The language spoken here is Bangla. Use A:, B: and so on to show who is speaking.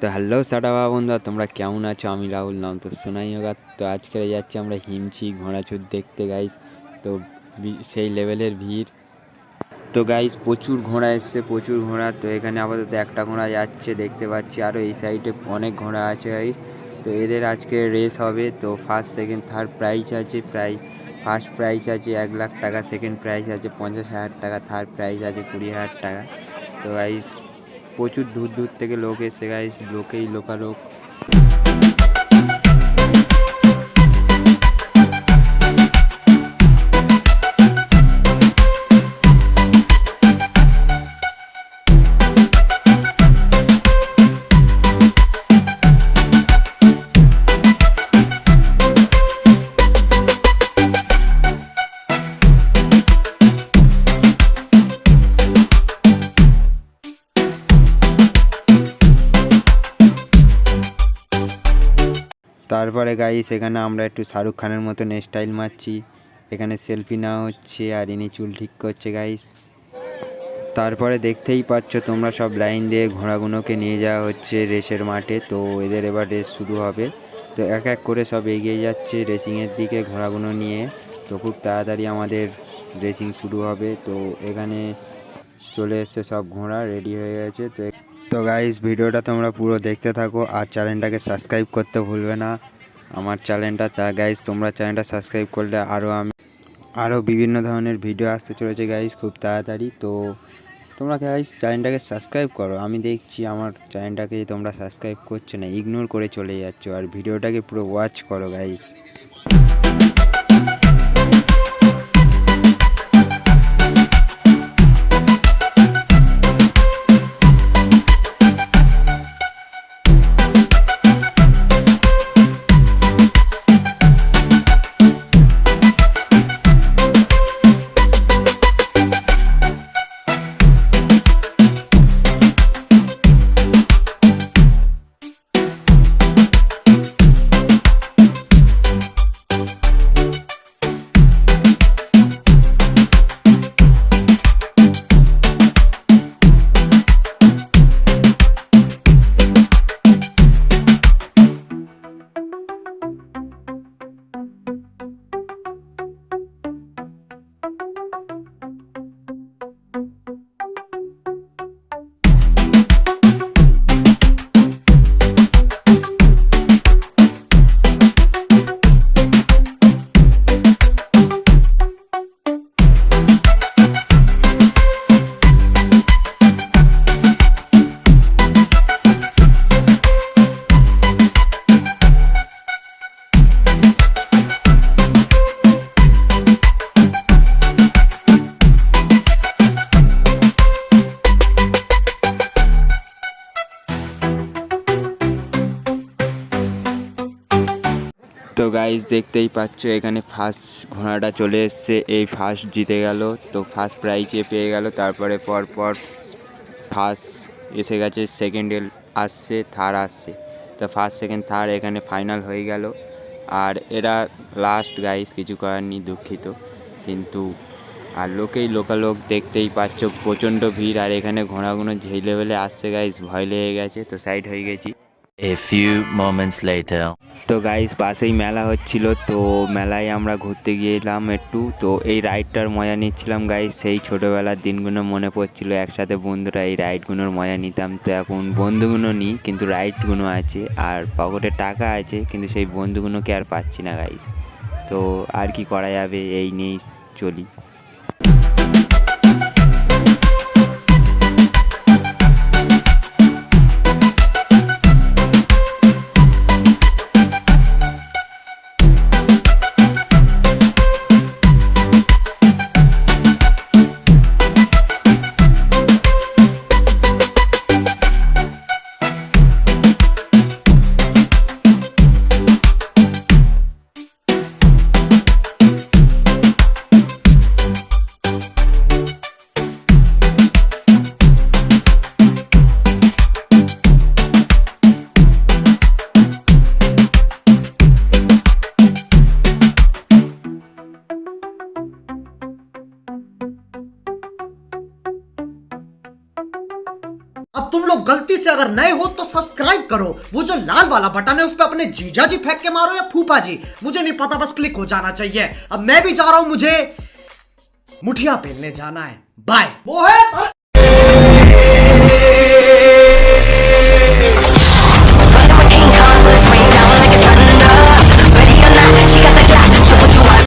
A: তো হ্যালো সাটাবা বন্ধুরা, তোমরা কেমন আছো? আমি রাহুল নাম। তো শোনাই হোগা তো আজকে যাচ্ছি আমরা হিমচি ঘোড়াছুট দেখতে গাইস তো সেই লেভেলের ভিড়। তো গাইস প্রচুর ঘোড়া এসছে, প্রচুর ঘোড়া। তো এখানে আপাতত একটা ঘোড়া যাচ্ছে, দেখতে পাচ্ছি। আরও এই সাইডে অনেক ঘোড়া আছে গাইস তো এদের আজকে রেস হবে। তো ফার্স্ট সেকেন্ড থার্ড প্রাইজ আছে, প্রায় ফার্স্ট প্রাইজ আছে এক লাখ টাকা সেকেন্ড প্রাইজ আছে পঞ্চাশ হাজার টাকা থার্ড প্রাইজ আছে কুড়ি হাজার টাকা। তো গাইস প্রচুর দূর দূর থেকে লোক এসে গাইস লোকেই লোকালোক। তারপরে গাইস এখানে আমরা একটু শাহরুখ খানের মতন স্টাইল মারছি। এখানে সেলফি নেওয়া হচ্ছে আর ইনি চুল ঠিক করছে গাইস তারপরে দেখতেই পাচ্ছ তোমরা সব লাইন দিয়ে ঘোড়াগুলোকে নিয়ে যাওয়া হচ্ছে রেসের মাঠে। তো এদের এবার রেস শুরু হবে। তো এক এক করে সব এগিয়ে যাচ্ছে রেসিংয়ের দিকে ঘোড়াগুলো নিয়ে। তো খুব তাড়াতাড়ি আমাদের রেসিং শুরু হবে। তো এখানে চলে এসছে সব ঘোড়া রেডি হয়ে গেছে। তো তো গাইস ভিডিওটা তোমরা পুরো দেখতে থাকো আর চ্যানেলটাকে সাবস্ক্রাইব করতে ভুলবে না। আমার চ্যানেলটা তা গাইস তোমরা চ্যানেলটা সাবস্ক্রাইব করলে আরও আমি আরও বিভিন্ন ধরনের ভিডিও আসতে চলেছে গাইস খুব তাড়াতাড়ি। তো তোমরা গাইস চ্যানেলটাকে সাবস্ক্রাইব করো। আমি দেখছি আমার চ্যানেলটাকে তোমরা সাবস্ক্রাইব করছ না ইগনোর করে চলে যাচ্ছ। আর ভিডিওটাকে পুরো ওয়াচ করো গাইস তো গাইজ দেখতেই পাচ্ছ, এখানে ফার্স্ট ঘোড়াটা চলে এসছে। এই ফার্স্ট জিতে গেল, তো ফার্স্ট প্রাইজে পেয়ে গেল। তারপরে পর পর ফার্স্ট এসে গেছে সেকেন্ড আসছে থার্ড আসছে। তো ফার্স্ট সেকেন্ড থার্ড এখানে ফাইনাল হয়ে গেল। আর এরা লাস্ট গাইজ কিছু করার নেই, দুঃখিত। কিন্তু আর লোকেই লোকালোক দেখতেই পাচ্ছ, প্রচণ্ড ভিড়। আর এখানে ঘোড়াগুলো যেই লেভেলে আসছে গাইজ ভয় লেগে গেছে। তো সাইড হয়ে গেছি।
B: A few moments later.
A: তো গাইস পাশেই মেলা হচ্ছিল, তো মেলায় আমরা ঘুরতে গিয়েছিলাম একটু। তো এই রাইডটার মজা নিচ্ছিলাম গাইস সেই ছোটোবেলার দিনগুলো মনে পড়ছিল, একসাথে বন্ধুরা এই রাইডগুলোর মজা নিতাম। তো এখন বন্ধুগুলো নিই, কিন্তু রাইডগুলো আছে, আর পকেটে টাকা আছে, কিন্তু সেই বন্ধুগুলোকে আর পাচ্ছি না গাইস তো আর কি করা যাবে, এই নিয়েই চলি।
C: लोग गलती से अगर नए हो तो सब्सक्राइब करो। वो जो लाल वाला बटन है, उस पर अपने जीजा जी फेंक के मारो या फूफा जी। मुझे नहीं पता, बस क्लिक हो जाना चाहिए। अब मैं भी जा रहा हूँ, मुझे मुठिया पेलने जाना है। बाय।